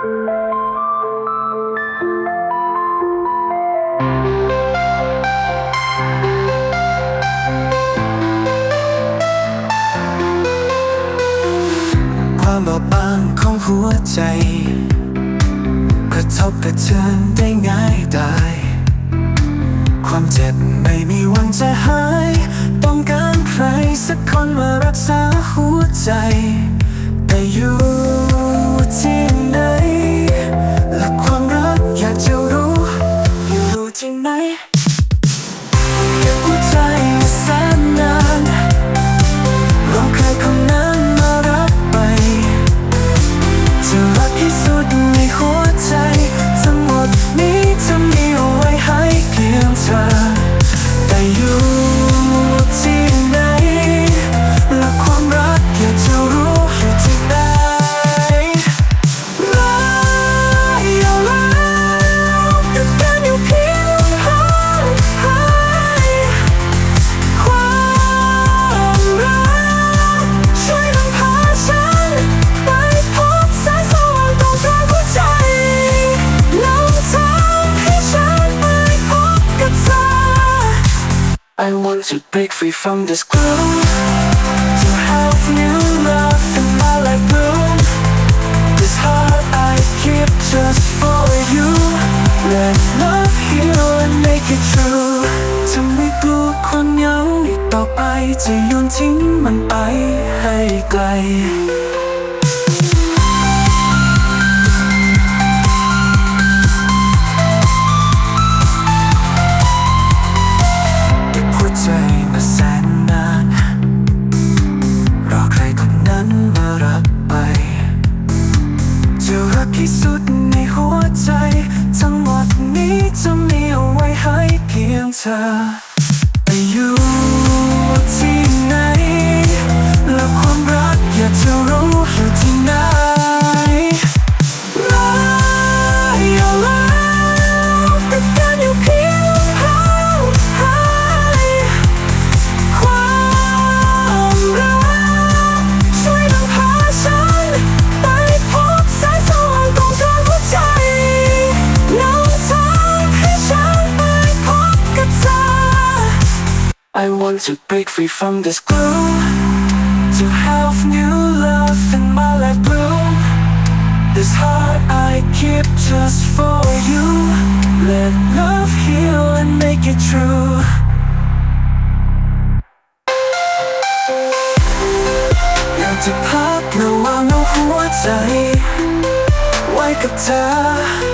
ความบอบบางของหัวใจกระทบกระเทือนได้ง่ายได้ความเจ็บไม่มีวันจะหาย ต้องการใครสักคนมารักษาหัวใจ แต่อยู่ อ I want to break free from this gloom To have new love in my life bloom This heart I keep just for you Let love heal and make it true จะไม่กลัวความเหงาอีกต่อไป จะโยนทิ้งมันไปให้ไกล ที่สุดในหัวใจ ทั้งหมดนี้จะมีเอาไว้ให้เพียงเธอ I want to break free from this gloom To have new love in my life bloom This heart I keep just for you Let love heal and make it true อยากจะพักระหว่างเอาหัวใจ ไว้กับเธอ